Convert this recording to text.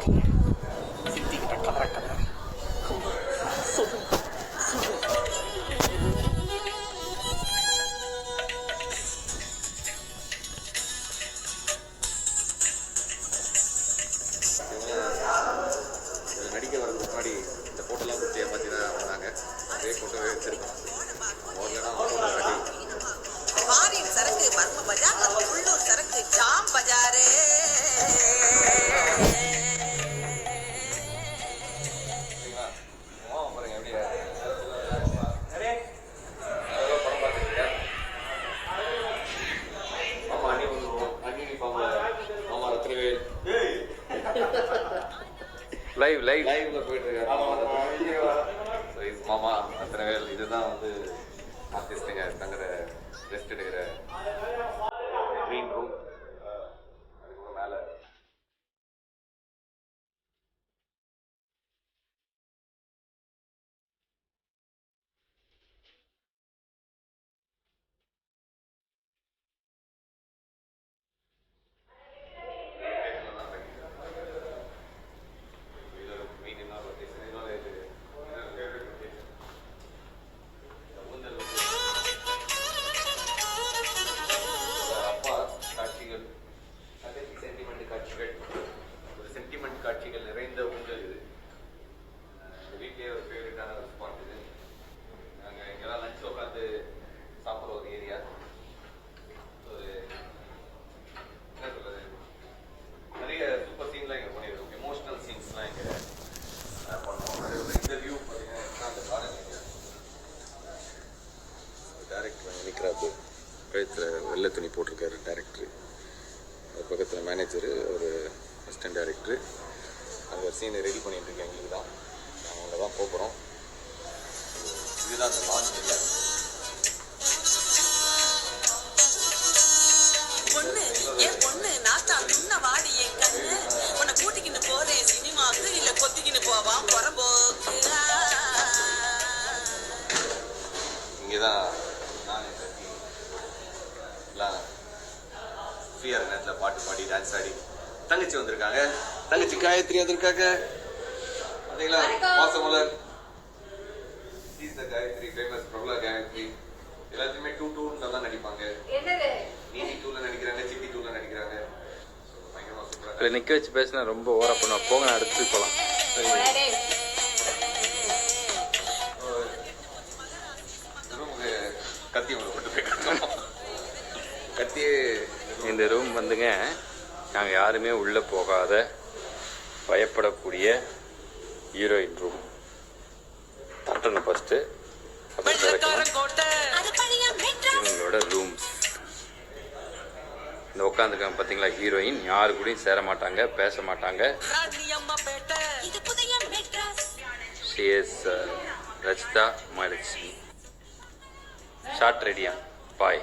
Okay. Live live லைவ்ல போயிட்டு இருக்காரு மாமா மாமா ரத்னவேல் இதுதான் வந்து ஆர்டிஸ்ட்டுங்க தங்குற ரெஸ்ட் எடுக்கிற கழுத்தில் வெள்ளை துணி போட்டிருக்காரு டேரக்டர் அது பக்கத்தில் மேனேஜரு ஒரு அசிஸ்டன்ட் டேரக்டரு அந்த சீனை ரெடி பண்ணிட்டு இருக்கேன் எங்களுக்கு தான். நாங்கள் அங்கே தான் போகிறோம் இதுதான் அந்த லான்ச் இல்லை பொண்ணு என் பொண்ணு? நாத்தா துண்ண வாடி என் கண்ணு. உன்னை கூட்டிக்கின்னு போறேன் சினிமாக்கு இல்ல கொத்திக்கின்னு போவான் புறம்போக்கு. இங்கே தான் நான் எல்லாம் ஃப்ரீயாக நேரத்தில் பாட்டு பாடி டான்ஸ் ஆடி. தங்கச்சி வந்திருக்காங்க. தங்கச்சி காயத்ரி வந்திருக்காங்க. பார்த்தீங்களா Pasamalar is the Gayathri famous பிரபல காயத்ரி. எல்லாத்தையுமே டூ டூன்னு தான் நடிப்பாங்க. என்னது? நீதி டூவில் நடிக்கிறாங்க சிட்டி டூவில் நடிக்கிறாங்க. இல்லை நிற்க வச்சு பேசினா ரொம்ப ஓவரா பண்ணுவா போங்க நான் அடுத்து போகலாம் கத்தி கொண்டு போய் கத்தியே இந்த ரூம் வந்துங்க நாங்கள் யாருமே உள்ளே போகாத பயப்படக்கூடிய ஹீரோயின் ரூம் தட்டணும் ஃபஸ்ட்டு இவங்களோட ரூம்ஸ் இந்த உட்காந்துருக்காங்க பார்த்தீங்களா ஹீரோயின் யாரு கூடயும் சேர மாட்டாங்க பேச மாட்டாங்க. சிஎஸ் ரச்சிதா மகாலட்சுமி. ஷார்ட் ரெடியா பாய்